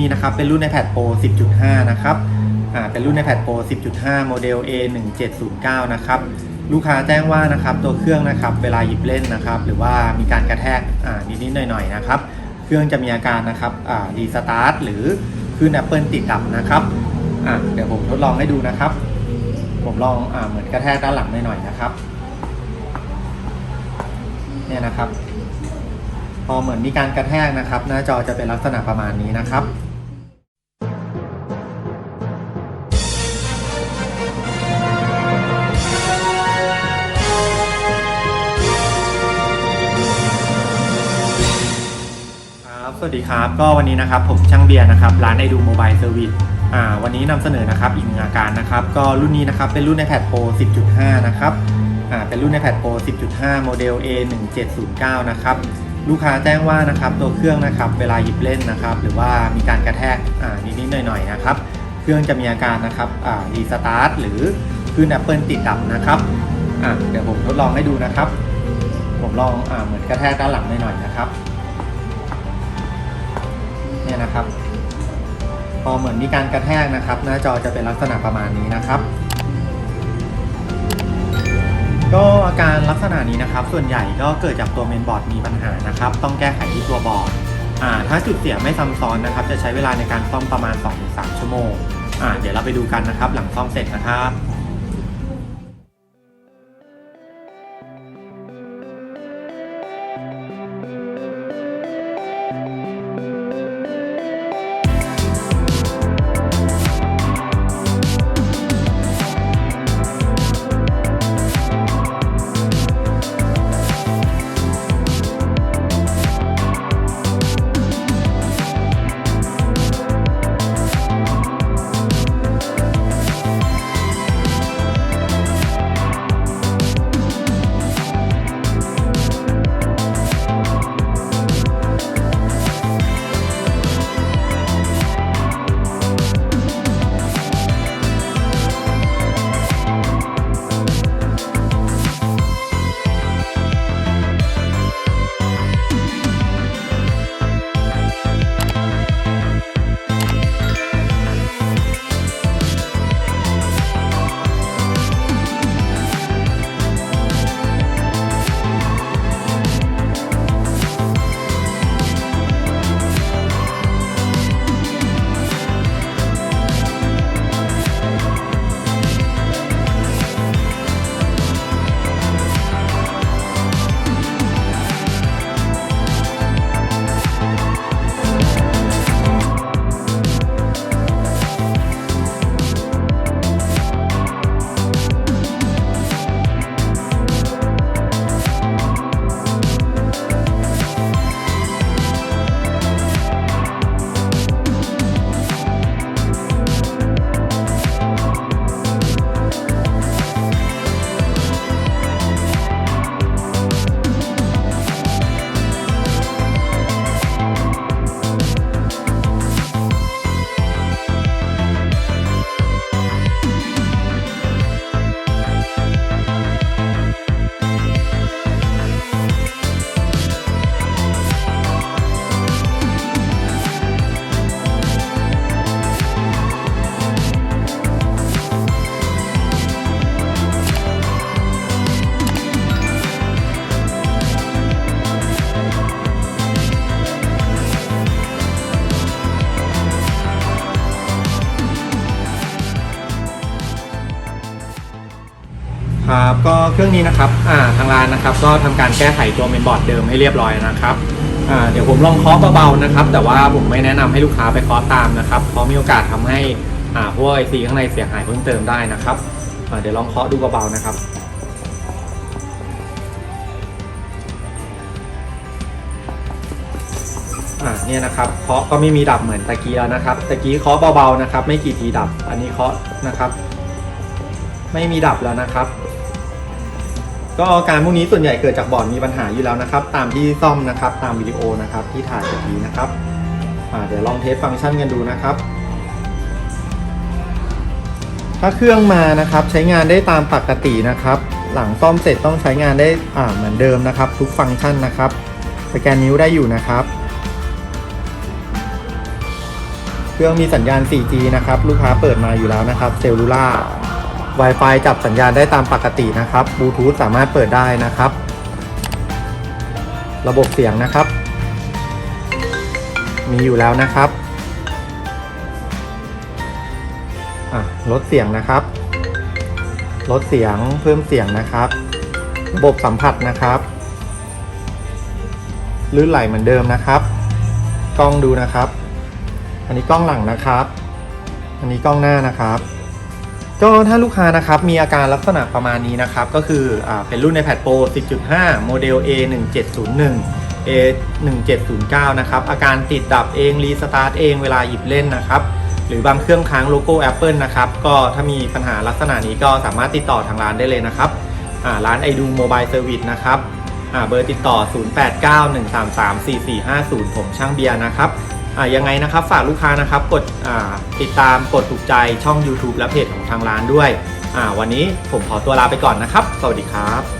นี่นะครับเป็นรุ่น iPad Pro 10.5 นะครับอ่าเป็นรุ่น iPad Pro 10.5 โมเดล A1709 นะครับลูกค้าแจ้งว่านะครับตัวเครื่องนะครับเวลาหยิบเล่นนะครับ หรือว่ามีการกระแทกอ่านิดๆหน่อยๆนะครับ เครื่องจะมีอาการนะครับอ่ารีสตาร์ทหรือขึ้น Apple ติดดับนะครับอ่าเดี๋ยวผมทดลองให้ดูนะครับ ผมลองอ่าเหมือนกระแทกด้านหลังหน่อยๆนะครับเนี่ยนะครับ พอเหมือนมีการกระแทกนะครับ หน้าจอจะเป็นลักษณะประมาณนี้นะครับ สวัสดีครับ ก็วันนี้นะครับผมช่างเบียร์นะครับร้านไอดูโมบายเซอร์วิสอ่าวันนี้นำเสนอนะครับอีกหนึ่งอาการนะครับก็รุ่นนี้นะครับเป็นรุ่น iPad Pro 10.5 นะครับอ่าเป็นรุ่น iPad Pro 10.5 โมเดล A1709 นะครับลูกค้าแจ้งว่านะครับตัวเครื่องนะครับเวลาหยิบเล่นนะครับหรือว่ามีการกระแทกอ่านิดๆหน่อยๆนะครับเครื่องจะมีอาการนะครับอ่ารีสตาร์ทหรือขึ้น Apple ติดดับนะครับอ่าเดี๋ยวผมทดลองให้ดูนะครับ ผมลองอ่าเหมือนกระแทกด้านหลังหน่อยๆนะครับ เนี่ยนะครับ พอเหมือนมีการกระแทกนะครับ หน้าจอจะเป็นลักษณะประมาณนี้นะครับ ก็อาการลักษณะนี้นะครับ ส่วนใหญ่ก็เกิดจากตัวเมนบอร์ดมีปัญหานะครับ ต้องแก้ไขที่ตัวบอร์ดถ้าจุดเสียไม่ซ้ำซ้อนนะครับ จะใช้เวลาในการซ่อมประมาณ 2-3 ชั่วโมงเดี๋ยวเราไปดูกันนะครับ หลังซ่อมเสร็จนะครับ ก็เครื่องนี้นะครับอ่าทางร้านนะครับ ก็ทำการแก้ไขตัวเมนบอร์ดเดิมให้เรียบร้อยนะครับอ่าเดี๋ยวผมลองเคาะเบาๆนะครับ แต่ว่าผมไม่แนะนำให้ลูกค้าไปเคาะตามนะครับเพราะมีโอกาสทำให้อ่าพวกไอซีข้างในเสียหายเพิ่มเติมได้นะครับอ่าเดี๋ยวลองเคาะดูเบาๆนะครับอ่าเนี่ยนะครับเคาะก็ไม่มีดับเหมือนตะกี้แล้วนะครับตะกี้เคาะเบาๆนะครับ ไม่กี่ทีดับ อันนี้เคาะนะครับ ไม่มีดับแล้วนะครับ ก็อาการพวกนี้ส่วนใหญ่เกิดจากบอร์ดมีปัญหาอยู่แล้วนะครับ ตามที่ซ่อมนะครับตามวิดีโอนะครับที่ถ่ายตะกี้นะครับเดี๋ยวลองเทสฟังก์ชันกันดูนะครับ ถ้าเครื่องมานะครับใช้งานได้ตามปกตินะครับ หลังซ่อมเสร็จต้องใช้งานได้อ่าเหมือนเดิมนะครับ ทุกฟังก์ชันนะครับสแกนนิ้วได้อยู่นะครับ เครื่องมีสัญญาณ 4G นะครับ ลูกค้าเปิดมาอยู่แล้วนะครับเซลลูล่า Wi-Fi จับสัญญาณได้ตามปกตินะครับบลูทูธสามารถเปิดได้นะครับ ระบบเสียงนะครับ มีอยู่แล้วนะครับลดเสียงนะครับ ลดเสียงเพิ่มเสียงนะครับ ระบบสัมผัสนะครับลื่นไหลเหมือนเดิมนะครับ กล้องดูนะครับ อันนี้กล้องหลังนะครับ อันนี้กล้องหน้านะครับ ก็ถ้าลูกค้านะครับมีอาการลักษณะประมาณนี้นะครับ ก็คืออเป็นรุ่น iPad Pro 10.5 โมเดล A 1 7 0 1 A 1 7 0 9นะครับ อาการติดดับเอง รีสตาร์ทเองเวลาหยิบเล่นนะครับ หรือบางเครื่องค้างโลโก้ Apple นะครับ ก็ถ้ามีปัญหาลักษณะนี้ก็สามารถติดต่อทางร้านได้เลยนะครับร้านไอดูโมบายเซอร์วิสนะครับเบอร์ติดต่อ 0891334450 ผมช่างเบียร์นะครับ อ่ายังไงนะครับฝากลูกค้านะครับกดอ่าติดตามกดถูกใจช่อง YouTube และเพจของทางร้านด้วยอ่าวันนี้ผมขอตัวลาไปก่อนนะครับ สวัสดีครับ